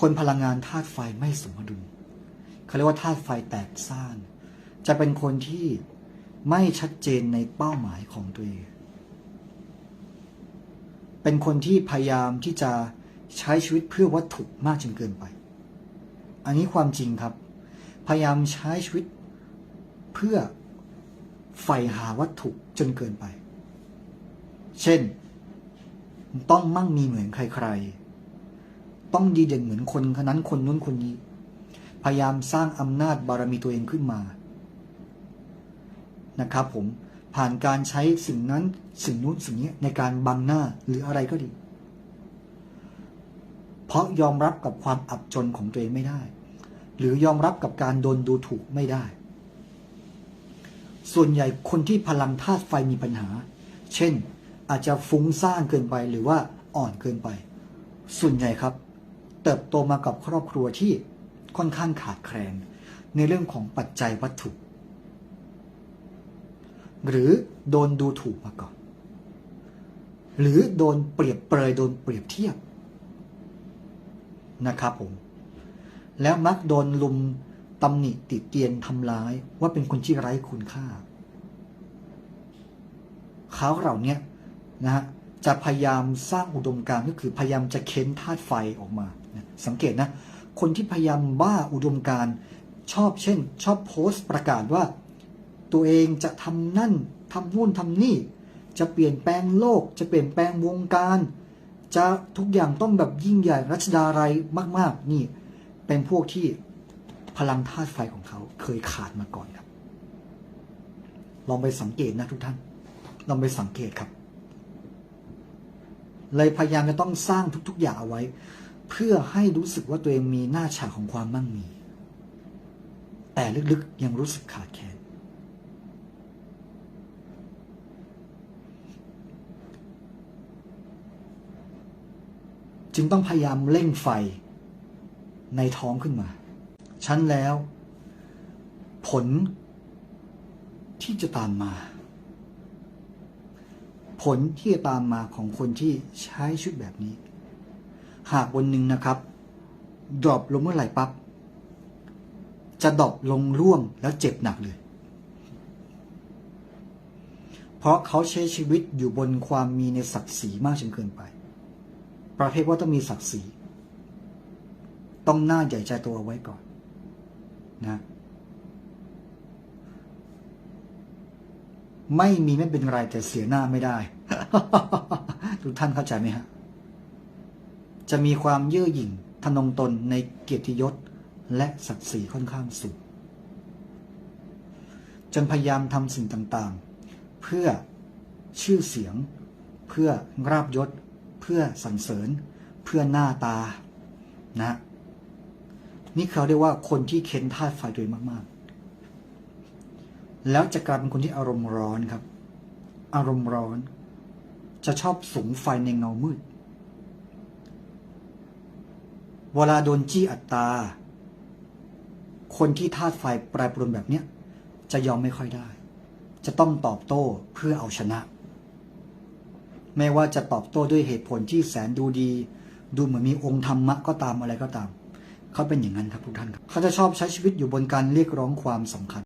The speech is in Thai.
คนพลังงานธาตุไฟไม่สมดุลเขาเรียกว่าธาตุไฟแตกซ่าน จะเป็นคนที่ไม่ชัดเจนในเป้าหมายของตัวเอง เป็นคนที่พยายามที่จะใช้ชีวิตเพื่อวัตถุมากจนเกินไป อันนี้ความจริงครับ พยายามใช้ชีวิตเพื่อใฝ่หาวัตถุจนเกินไป เช่น ต้องมั่งมีเหมือนใครๆ ต้องดีเด่นเหมือนคนคนนั้นคนนู้นคนนี้ พยายามสร้างอำนาจบารมีตัวเองขึ้นมา นะครับผมผ่านการใช้สิ่งนั้นสิ่งนู้นสิ่งนี้ในการบังหน้าหรืออะไรก็ดี เพราะยอมรับกับความอับจนของตัวเองไม่ได้ หรือยอมรับกับการโดนดูถูกไม่ได้ ส่วนใหญ่คนที่พลังธาตุไฟมีปัญหา เช่น อาจจะฟุ้งซ่านเกินไปหรือว่าอ่อนเกินไป ส่วนใหญ่ครับ เติบโตมากับครอบครัวที่ค่อนข้างขาดแคลนในเรื่องของปัจจัยวัตถุ หรือโดนดูถูกมาก่อน หรือโดนเปรียบเปรยโดนเปรียบเทียบนะครับผม แล้วมักโดนลุมตำหนิติเตียนทำร้ายว่าเป็นคนที่ไร้คุณค่า เขาเหล่านี้นะฮะจะพยายามสร้างอุดมการณ์ก็คือพยายามจะเค้นธาตุไฟออกมา สังเกตนะ คนที่พยายามบ้าอุดมการชอบเช่น ชอบโพสต์ประกาศว่า ตัวเองจะทำนั่นทำนู่นทำนี่ จะเปลี่ยนแปลงโลก จะเปลี่ยนแปลงวงการ จะทุกอย่างต้องแบบยิ่งใหญ่รัชดาไรมากๆ นี่ เป็นพวกที่พลังธาตุไฟของเขาเคยขาดมาก่อนครับ ลองไปสังเกตนะทุกท่าน ลองไปสังเกตครับ เลยพยายามจะต้องสร้างทุก ๆ อย่างเอาไว้ เพื่อให้รู้สึกว่าตัวเองมีหน้าฉากของความมั่งมี แต่ลึกๆยังรู้สึกขาดแคลนจึงต้องพยายามเร่งไฟในท้องขึ้นมา ชั้นแล้ว ผลที่จะตามมา ผลที่จะตามมาของคนที่ใช้ชีวิตแบบนี้ หากวันหนึ่งนะครับดรอปลงเมื่อไหร่ปั๊บจะดรอปลงร่วงแล้วเจ็บหนักเลย เพราะเขาใช้ชีวิตอยู่บนความมีในศักดิ์ศรีมากจนเกินไป ประเภทว่าต้องมีศักดิ์ศรีต้องหน้าใหญ่ใจตัวไว้ก่อนนะไม่มีไม่เป็นไรแต่เสียหน้าไม่ได้ ทุกท่านเข้าใจไหมฮะ จะมีความเย่อหยิ่งทะนงตนในเกียรติยศ และศักดิ์ศรีค่อนข้างสูงจนพยายามทำสิ่งต่างๆ เพื่อชื่อเสียง เพื่อราบยศ เพื่อสรรเสริญ เพื่อหน้าตานะ นี่เขาเรียกว่าคนที่เค้นธาตุไฟตัวเองมากๆ แล้วจะกลายเป็นคนที่อารมณ์ร้อนครับ อารมณ์ร้อน จะชอบสุมไฟในเงามืด เวลาโดนจี้อัตตา คนที่ธาตุไฟแปรปรวนแบบเนี้ย จะยอมไม่ค่อยได้ จะต้องตอบโต้เพื่อเอาชนะ ไม่ว่าจะตอบโต้ด้วยเหตุผลที่แสนดูดี ดูเหมือนมีองค์ธรรมะก็ตามอะไรก็ตาม เขาเป็นอย่างนั้นครับทุกท่านครับ เขาจะชอบใช้ชีวิตอยู่บนการเรียกร้องความสำคัญ